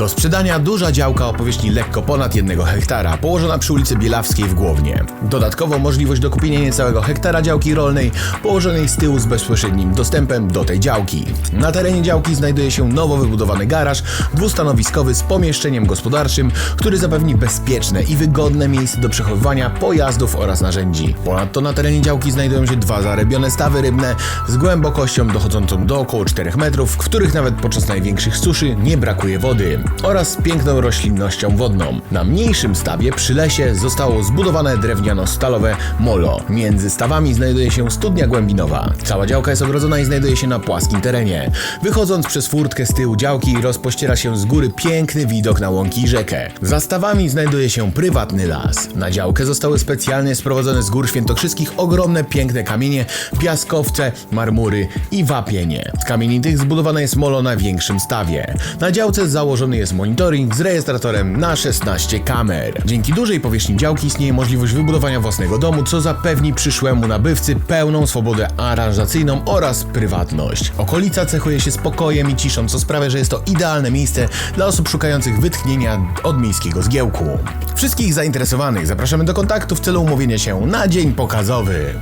Do sprzedania duża działka o powierzchni lekko ponad 1 hektara, położona przy ulicy Bielawskiej w Głownie. Dodatkowo możliwość dokupienia niecałego hektara działki rolnej, położonej z tyłu z bezpośrednim dostępem do tej działki. Na terenie działki znajduje się nowo wybudowany garaż dwustanowiskowy z pomieszczeniem gospodarczym, który zapewni bezpieczne i wygodne miejsce do przechowywania pojazdów oraz narzędzi. Ponadto na terenie działki znajdują się dwa zarybione stawy rybne z głębokością dochodzącą do około 4 metrów, w których nawet podczas największych suszy nie brakuje wody oraz piękną roślinnością wodną. Na mniejszym stawie przy lesie zostało zbudowane drewniano-stalowe molo. Między stawami znajduje się studnia głębinowa. Cała działka jest ogrodzona i znajduje się na płaskim terenie. Wychodząc przez furtkę z tyłu działki rozpościera się z góry piękny widok na łąki i rzekę. Za stawami znajduje się prywatny las. Na działkę zostały specjalnie sprowadzone z gór świętokrzyskich ogromne piękne kamienie, piaskowce, marmury i wapienie. Z kamieni tych zbudowane jest molo na większym stawie. Na działce założony jest monitoring z rejestratorem na 16 kamer. Dzięki dużej powierzchni działki istnieje możliwość wybudowania własnego domu, co zapewni przyszłemu nabywcy pełną swobodę aranżacyjną oraz prywatność. Okolica cechuje się spokojem i ciszą, co sprawia, że jest to idealne miejsce dla osób szukających wytchnienia od miejskiego zgiełku. Wszystkich zainteresowanych zapraszamy do kontaktu w celu umówienia się na dzień pokazowy.